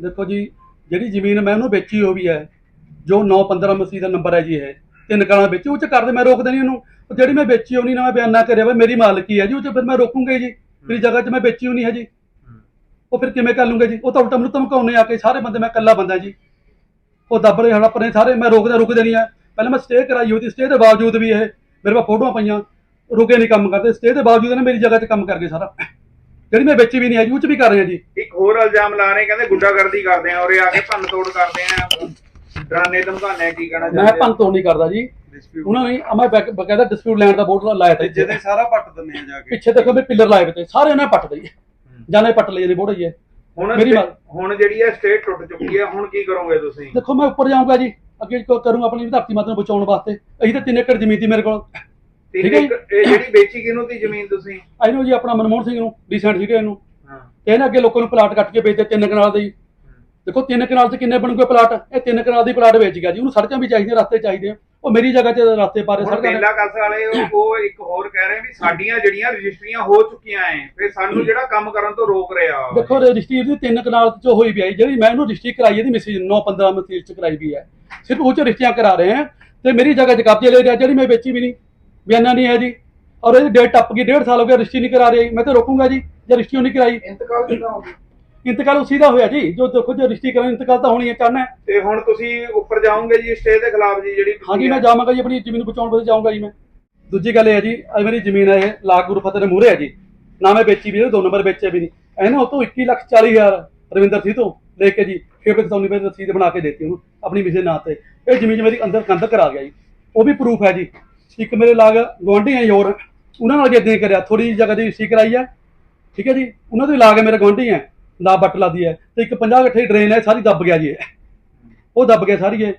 ਦੇਖੋ ਜੀ ਜਿਹੜੀ ਜ਼ਮੀਨ ਮੈਂ ਉਹਨੂੰ ਵੇਚੀ ਹੋ ਵੀ ਹੈ ਜੋ 915 ਮਸੀਹ ਦਾ ਨੰਬਰ ਹੈ ਜੀ ਇਹ ਤਿੰਨ ਕਣਾਂ ਵਿੱਚ ਉਹ ਚ ਕਰਦੇ ਮੈਂ ਰੋਕਦਾ ਨਹੀਂ ਉਹਨੂੰ। ਉਹ ਜਿਹੜੀ ਮੈਂ ਵੇਚੀ ਹੋਣੀ ਨਾ ਮੈਂ ਬਿਆਨਾ ਕਰਿਆ ਵਾ ਮੇਰੀ ਮਾਲਕੀ ਹੈ ਜੀ ਉਹ ਚ ਫਿਰ ਮੈਂ ਰੋਕੂੰਗਾ ਜੀ ਮੇਰੀ ਜਗ੍ਹਾ 'ਚ ਮੈਂ ਵੇਚੀ ਹੋਣੀ ਹੈ ਜੀ। ਉਹ ਫਿਰ ਕਿਵੇਂ ਕਰ ਲੂੰਗਾ ਜੀ? ਉਹ ਤਾਂ ਉਲਟਾ ਮੈਨੂੰ ਧਮਕਾਉਣੇ ਆ ਕੇ ਸਾਰੇ ਬੰਦੇ ਮੈਂ ਇਕੱਲਾ ਬੰਦਾ ਜੀ। ਉਹ ਦੱਬ ਰਹੇ ਹੜਪ ਰਹੇ ਸਾਰੇ ਮੈਂ ਰੋਕਦਾ ਰੁਕਦੇ ਨਹੀਂ ਆ। ਪਹਿਲਾਂ ਮੈਂ ਸਟੇ ਕਰਾਈ ਹੋਈ ਸੀ ਸਟੇ ਦੇ ਬਾਵਜੂਦ ਵੀ ਇਹ ਮੇਰੇ ਕੋਲ ਫੋਟੋਆਂ ਪਈਆਂ ਰੁਕੇ ਨਹੀਂ ਕੰਮ ਕਰਦੇ। ਸਟੇ ਦੇ ਬਾਵਜੂਦ ਨੇ ਮੇਰੀ ਜਗ੍ਹਾ 'ਚ ਕੰਮ ਕਰ ਗਏ ਸਾਰਾ। ਜਿਹੜੀ ਮੈਂ ਵੇਚੀ ਵੀ ਨਹੀਂ ਹੈ ਜੀ ਉਹ 'ਚ ਵੀ ਕਰ ਰਹੇ ਆ ਜੀ। ਇੱਕ ਹੋਰ ਇਲਜ਼ਾਮ ਲਾ ਰਹੇ ਕਹਿੰਦੇ ਗੁੰਡਾਗਰਦੀ ਕਰਦੇ ਆ ਔਰ ਇਹ ਆ ਕੇ ਭੰਨ ਤੋੜ ਕਰਦੇ ਆ। ਡਰਾਨੇ ਧਮਕਾਨੇ ਕੀ ਕਹਿਣਾ ਮੈਂ ਭੰਨ ਤੋੜ ਨਹੀਂ ਕਰਦਾ ਜੀ। ਉਹਨਾਂ ਨੇ ਮੈਂ ਬੈਕ- ਬਕਾਇਦਾ ਡਿਸਪਿਊਟ ਲੈਣ ਦਾ ਬੋਰਡ ਲਾਇਆ ਤਾ ਇੱਥੇ। ਸਾਰਾ ਪੱਟ ਦਿੰਦੇ ਆ ਜਾ ਪਿੱਛੇ ਦੇਖੋ ਵੀ ਪਿੱਲਰ ਲਾਏ ਤੇ ਸਾਰੇ ਉਹਨਾਂ ਨੇ ਪੱਟ ਦਈਏ ਜਾਨੇ ਪੱਟ ਲਏ ਬੋੜਾ ਜੀ ਇਹ। ਹੁਣ ਮੇਰੀ ਗੱਲ- ਹੁਣ ਜਿਹੜੀ ਹੈ ਸਟੇਟ ਟੁੱਟ ਚੁੱਕੀ ਹੈ ਹੁਣ ਕੀ ਕਰੋਗੇ ਤੁਸੀਂ? ਦੇਖੋ ਮੈਂ ਉੱਪਰ ਜਾਊਂਗਾ ਜੀ। ਅੱਗੇ ਕੋ ਕਰੂੰ ਆਪਣੀ ਧਰਤੀ ਮਾਤਾ ਨੂੰ ਬਚਾਉਣ ਵਾਸਤੇ। ਅਸੀਂ ਤਾਂ 3 ਏਕੜ ਜ਼ਮੀਨ ਸੀ ਮੇਰੇ ਕੋਲ। ਠੀਕ ਹੈ ਇਹ ਜਿਹੜੀ ਵੇਚੀ ਕਿਹਨੂੰ ਤੀ ਜ਼ਮੀਨ ਤੁਸੀਂ? ਇਹਨੂੰ ਜੀ ਆਪਣਾ ਮਨਮੋਹਨ ਸਿੰਘ ਨੂੰ ਰੀਸੈਂਟ ਸੀਗੇ ਇਹਨੂੰ। ਹਾਂ। ਤੇ ਇਹਨੇ ਅੱਗੇ ਲੋਕਾਂ ਨੂੰ ਪਲਾਟ ਕੱਟ ਕੇ ਵੇਚਦੇ ਤਿੰਨ ਕਨਾਲ ਦੇ ਜੀ ਦੇਖੋ ਤਿੰਨ ਕਨਾਲ 'ਚ ਕਿੰਨੇ ਬਣੂਗੇ ਪਲਾਟ? ਇਹ ਤਿੰਨ ਕਨਾਲ ਦੀ ਪਲਾਟ ਵੇਚ ਗਿਆ ਜੀ। ਉਹਨੂੰ ਸੜਕਾਂ ਵੀ ਚਾਹੀਦੀਆਂ ਰਸਤੇ ਚਾਹੀਦੇ ਆ। ਉਹ ਮੇਰੀ ਜਗ੍ਹਾ 'ਚ ਰਸਤੇ ਪਾ ਰਹੇ ਹੁਣ ਸੜਕਾਂ ਬੇਲਾ ਕਸ ਵਾਲੇ ਉਹ- ਉਹ ਇੱਕ ਹੋਰ ਕਹਿ ਰਹੇ ਵੀ ਸਾਡੀਆਂ ਜਿਹੜੀਆਂ ਰਜਿਸਟਰੀਆਂ ਹੋ ਚੁੱਕੀਆਂ ਐ ਫਿਰ ਸਾਨੂੰ ਜਿਹੜਾ ਕੰਮ ਕਰਨ ਤੋਂ ਰੋਕ ਰਿਹਾ ਦੇਖੋ ਰਜਿਸਟਰੀ ਦੀ ਤਿੰਨ ਕਨਾਲ ਚ ਹੋਈ ਵੀ ਆਈ ਜਿਹੜੀ ਮੈਂ ਉਹਨੂੰ ਰਜਿਸਟਰੀ ਕਰਾਈ ਇਹਦੀ ਮੈਸੇਜ 9 15 ਮੈਸੇਜ ਚ ਕਰਾਈ ਵੀ ਹੈ। ਸਿਰਫ ਉਹ ਚ ਰਜਿਸਟਰੀਆਂ ਕਰਾ ਰਹੇ ਆ ਤੇ ਮੇਰੀ ਜਗ੍ਹਾ 'ਚ ਕਬਜ਼ੇ ਲੈ ਰਿਹਾ ਜਿਹੜੀ ਮੈਂ ਵੇਚੀ ਵੀ ਨਹੀਂ ਬਿਆਨਾ ਨਹੀਂ ਹੈ ਜੀ। ਔਰ ਇਹਦੀ ਡੇਟ ਟੱਪ ਗਈ ਡੇਢ ਸਾਲ ਹੋ ਗਿਆ ਰਜਿਸਟਰੀ ਨਹੀਂ ਕਰਾ ਰਹੀ ਮੈਂ ਤਾਂ ਰੋਕੂੰਗਾ ਜੀ ਜੇ ਰਜਿਸਟਰੀ ਨਹੀਂ ਕਰਾਈ। ਇੰਤਕਾਲ ਕਿੱਦਾਂ ਹੋ ਗਿਆ? ਇੰਤਕਾਲ ਉਸੀ ਦਾ ਹੋਇਆ ਜੀ ਜੋ ਦੇਖੋ ਜੇ ਰਜਿਸਟਰੀ ਕਰਾਂ ਇੰਤਕਾਲ ਤਾਂ ਹੋਣੀ ਹੈ ਚਾਹਨਾ ਤੇ ਹੁਣ ਤੁਸੀਂ ਉੱਪਰ ਜਾਓਗੇ ਜੀ ਸਟੇ ਦੇ ਖਿਲਾਫ ਜੀ ਜਿਹੜੀ ਹਾਂਜੀ ਮੈਂ ਜਾਵਾਂਗਾ ਜੀ ਆਪਣੀ ਜ਼ਮੀਨ ਬਚਾਉਣ ਵਾਸਤੇ ਜਾਊਂਗਾ ਜੀ ਮੈਂ। ਦੂਜੀ ਗੱਲ ਇਹ ਹੈ ਜੀ ਇਹ ਮੇਰੀ ਜ਼ਮੀਨ ਹੈ ਇਹ ਲਾਗ ਗੁਰੂ ਫਤਿਹ ਦੇ ਮੂਹਰੇ ਹੈ ਜੀ। ਨਾ ਮੈਂ ਵੇਚੀ ਵੀ ਦੋ ਨੰਬਰ ਵੇਚਿਆ ਵੀ ਨਹੀਂ। ਇਹਨੇ ਉਹ ਤੋਂ 21 ਲੱਖ 40 ਹਜ਼ਾਰ ਰਵਿੰਦਰ ਸਿੰਘ ਤੋਂ ਲੈ ਕੇ ਜੀ ਖੇਪੇ ਕਤੌਨੀ ਪੇ ਰਸੀਦ ਬਣਾ ਕੇ ਦਿੱਤੀ ਉਹਨੂੰ ਆਪਣੀ ਵਿਸ਼ੇ ਨਾਂ ਤੇ। ਇਹ ਜ਼ਮੀਨ ਮੇਰੀ ਅੰਦਰ ਕੰਧ ਕਰਾ ਗਿਆ ਜੀ। ਉਹ ਵੀ ਪ੍ਰੂਫ ਹੈ ਜੀ। ਇੱਕ ਮੇਰੇ ਲਾਗ ਗੁਆਂਢੀ ਹੈ ਹੋਰ ਉਹਨਾਂ ਨਾਲ ਏਦਾਂ ਹੀ ਕਰਿਆ ਥੋੜੀ ਜਗ੍ਹਾ ਦੀ ਰਜਿਸਟਰੀ ਕਰਾਈ ਹੈ। ਠੀਕ ਹੈ ਜੀ? ਉਹਨਾਂ ਦੇ ਲਾਗ ਮੇਰੇ ਗੁਆਂਢੀ ਹੈ। ਲਾ ਬੱਟ ਲਾਦੀ ਹੈ ਤੇ ਇੱਕ 50 ਗੱਠੇ ਡਰੇਨ ਹੈ ਸਾਰੀ ਦੱਬ ਗਿਆ ਜੀ ਇਹ। ਉਹ ਦੱਬ ਗਿਆ ਸਾਰੀ ਇਹ।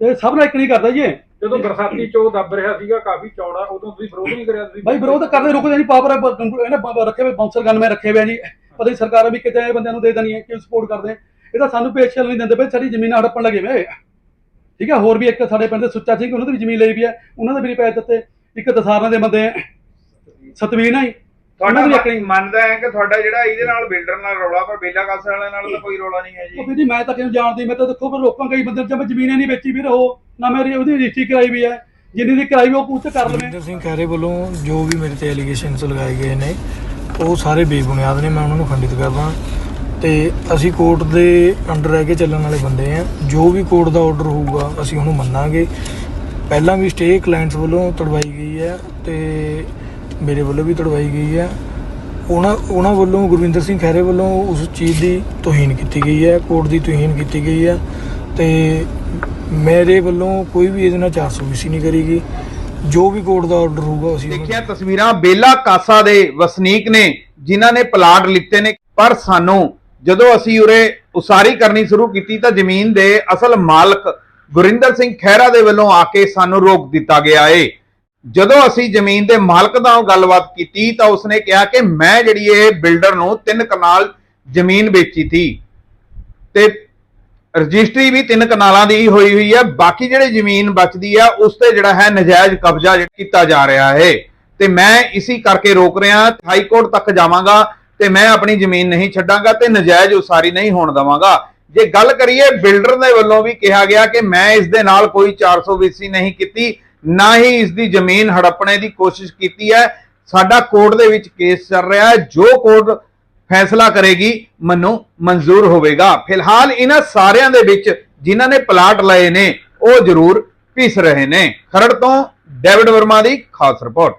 ਇਹ ਸਭ ਨਾਲ ਇੱਕ ਨਹੀਂ ਕਰਦਾ ਜੀ ਇਹ। ਜਦੋਂ ਬਰਸਾਤੀ ਚੋ ਦੱਬ ਰਿਹਾ ਸੀਗਾ ਕਾਫੀ ਚੌੜਾ ਉਦੋਂ ਤੁਸੀਂ ਵਿਰੋਧ ਨਹੀਂ ਕਰਿਆ ਤੁਸੀਂ? ਭਾਈ ਵਿਰੋਧ ਕਰਦੇ ਰੁਕਦੇ ਨਹੀਂ ਪਾਵਰ ਇਹਨੇ ਬ- ਰੱਖੇ ਹੋਏ ਬਾਉਂਸਰ ਗਨ ਮੈਂ ਰੱਖੇ ਹੋਏ ਆ ਜੀ। ਪਤਾ ਨਹੀਂ ਸਰਕਾਰਾਂ ਵੀ ਕਿਤੇ ਇਹ ਬੰਦਿਆਂ ਨੂੰ ਦੇ ਦੇਣੀ ਹੈ ਕਿਉਂ ਸਪੋਰਟ ਕਰਦੇ। ਇਹ ਤਾਂ ਸਾਨੂੰ ਪੇਸ਼ ਚੱਲ ਨਹੀਂ ਦਿੰਦੇ ਬਈ ਸਾਡੀ ਜ਼ਮੀਨਾਂ ਹੜੱਪਣ ਲੱਗੇ ਵੇ ਠੀਕ ਹੈ ਹੋਰ ਵੀ ਇੱਕ ਸਾਡੇ ਪਿੰਡ ਦੇ ਸੁੱਚਾ ਸਿੰਘ ਉਹਨਾਂ ਦੀ ਵੀ ਜ਼ਮੀਨ ਲਈ ਵੀ ਹੈ। ਉਹਨਾਂ ਦੇ ਵੀ ਨਹੀਂ ਪੈਸੇ ਦਿੱਤੇ। ਇੱਕ ਦਸਾਰਾਂ ਦੇ ਬੰਦੇ ਸਤਵੀਰ ਨਾਲ ਹੀ। ਤੁਹਾਡਾ ਉਹਨਾਂ ਦੀ ਆਪਣੀ ਮੰਨਦਾ ਹੈ ਕਿ ਤੁਹਾਡਾ ਜਿਹੜਾ ਇਹਦੇ ਨਾਲ ਬਿਲਡਰ ਨਾਲ ਰੌਲਾ ਪਰ ਬੇਲਾ ਕਸ ਵਾਲਿਆਂ ਨਾਲ ਤਾਂ ਕੋਈ ਰੌਲਾ ਨਹੀਂ ਹੈ ਉਹ ਜੀ। ਵੀ ਜੀ ਮੈਂ ਤਾਂ ਕਿਉਂ ਜਾਣਦੀ ਮੈਂ ਤਾਂ ਦੇਖੋ ਪਰ ਲੋਕਾਂ ਕਈ ਬੰਦੇ ਜਦ ਜ਼ਮੀਨ ਨਹੀਂ ਵੇਚੀ ਵੀ ਰਹੋ ਨਾ ਮੇਰੀ ਉਹਦੀ ਰਜਿਸਟਰੀ ਕਰਾਈ ਵੀ ਹੈ ਜਿੰਨੀ ਦੀ ਕਰਾਈ ਵੀ ਉਹ ਪੁੱਛ ਕਰ ਲਵੇਂ। ਗੁਰਿੰਦਰ ਸਿੰਘ ਵੱਲੋਂ ਜੋ ਵੀ ਮੇਰੇ ਤੇ ਐਲੀਗੇਸ਼ਨਸ ਲਗਾਏ ਗਏ ਨੇ ਉਹ ਸਾਰੇ ਬੇਬੁਨਿਆਦ ਨੇ ਮੈਂ ਉਹਨਾਂ ਨੂੰ ਖੰਡਿਤ ਕਰਦਾ ਤੇ ਅਸੀਂ ਕੋਰਟ ਦੇ ਅੰਡਰ ਰਹਿ ਕੇ ਚੱਲਣ ਵਾਲੇ ਬੰਦੇ ਆ ਜੋ ਵੀ ਕੋਰਟ ਦਾ ਆਰਡਰ ਹੋਊਗਾ ਅਸੀਂ ਉਹਨੂੰ ਮੰਨਾਂਗੇ। ਪਹਿਲਾਂ ਵੀ ਸਟੇ ਕਲਾਇੰਟਸ ਵੱਲੋਂ ਤੜਵਾਈ ਗਈ ਹੈ ਤੇ ਮੇਰੇ ਵੱਲੋਂ ਵੀ ਤੜਵਾਈ ਗਈ ਹੈ। ਉਹਨਾਂ ਉਹਨਾਂ ਵੱਲੋਂ ਗੁਰਵਿੰਦਰ ਸਿੰਘ ਖਹਿਰੇ ਵੱਲੋਂ ਉਸ ਚੀਜ਼ ਦੀ ਤੋਹੀਨ ਕੀਤੀ ਗਈ ਹੈ, ਕੋਰਟ ਦੀ ਤੋਹੀਨ ਕੀਤੀ ਗਈ ਹੈ ਤੇ ਮੇਰੇ ਵੱਲੋਂ ਕੋਈ ਵੀ ਇਹਦੇ ਨਾਲ 420 ਨਹੀਂ ਕਰੀਗੀ। ਜੋ ਵੀ ਕੋਰਟ ਦਾ ਆਰਡਰ ਹੋਊਗਾ, ਅਸੀਂ ਦੇਖਿਆ ਤਸਵੀਰਾਂ ਬੇਲਾ ਕਾਸਾ ਦੇ ਵਸਨੀਕ ਨੇ, ਜਿਨ੍ਹਾਂ ਨੇ ਪਲਾਟ ਲਿੱਤੇ ਨੇ। ਪਰ ਸਾਨੂੰ ਜਦੋਂ ਅਸੀਂ ਉਰੇ ਉਸਾਰੀ ਕਰਨੀ ਸ਼ੁਰੂ ਕੀਤੀ ਤਾਂ ਜ਼ਮੀਨ ਦੇ ਅਸਲ ਮਾਲਕ ਗੁਰਿੰਦਰ ਸਿੰਘ ਖਹਿਰਾ ਦੇ ਵੱਲੋਂ ਆ ਕੇ ਸਾਨੂੰ ਰੋਕ ਦਿੱਤਾ ਗਿਆ ਏ। ਜਦੋਂ ਅਸੀਂ ਜ਼ਮੀਨ ਦੇ ਮਾਲਕ ਨਾਲ ਗੱਲਬਾਤ ਕੀਤੀ ਤਾਂ ਉਸਨੇ ਕਿਹਾ ਕਿ ਮੈਂ ਜਿਹੜੀ ਇਹ ਬਿਲਡਰ ਨੂੰ ਤਿੰਨ ਕਨਾਲ ਜ਼ਮੀਨ ਵੇਚੀ ਸੀ। ਤੇ ਰਜਿਸਟਰੀ ਵੀ ਤਿੰਨ ਕਨਾਲਾਂ ਦੀ ਹੋਈ ਹੋਈ ਹੈ। ਬਾਕੀ ਜਿਹੜੇ ਜ਼ਮੀਨ ਬਚਦੀ ਹੈ ਉਸ ਤੇ ਜਿਹੜਾ ਹੈ ਨਜਾਇਜ਼ ਕਬਜ਼ਾ ਕੀਤਾ ਜਾ ਰਿਹਾ ਹੈ। ਤੇ ਮੈਂ ਇਸੇ ਕਰਕੇ ਰੋਕ ਰਿਹਾ, ਹਾਈ ਕੋਰਟ ਤੱਕ ਜਾਵਾਂਗਾ ਤੇ ਮੈਂ ਆਪਣੀ ਜ਼ਮੀਨ ਨਹੀਂ ਛੱਡਾਂਗਾ ਤੇ ਨਜਾਇਜ਼ ਉਸਾਰੀ ਨਹੀਂ ਹੋਣ ਦਵਾਂਗਾ। ਜੇ ਗੱਲ ਕਰੀਏ, ਬਿਲਡਰ ਦੇ ਵੱਲੋਂ ਵੀ ਕਿਹਾ ਗਿਆ ਕਿ ਮੈਂ ਇਸ ਦੇ ਨਾਲ ਕੋਈ 420 ਨਹੀਂ ਕੀਤੀ। ਨਾ ਹੀ ਇਸ ਦੀ ਜ਼ਮੀਨ ਹੜੱਪਣੇ ਦੀ ਕੋਸ਼ਿਸ਼ ਕੀਤੀ ਹੈ। ਸਾਡਾ ਕੋਰਟ ਦੇ ਵਿੱਚ ਕੇਸ ਚੱਲ ਰਿਹਾ ਹੈ। ਜੋ ਕੋਰਟ ਫੈਸਲਾ ਕਰੇਗੀ, ਮੈਨੂੰ ਮਨਜ਼ੂਰ ਹੋਵੇਗਾ। ਫਿਲਹਾਲ ਇਹਨਾਂ ਸਾਰਿਆਂ ਦੇ ਵਿੱਚ ਜਿਨ੍ਹਾਂ ਨੇ ਪਲਾਟ ਲਏ ਨੇ, ਉਹ ਜ਼ਰੂਰ ਭਿਸ ਰਹੇ ਨੇ। ਖਰੜ ਤੋਂ ਡੇਵਿਡ ਵਰਮਾ ਦੀ ਖਾਸ ਰਿਪੋਰਟ।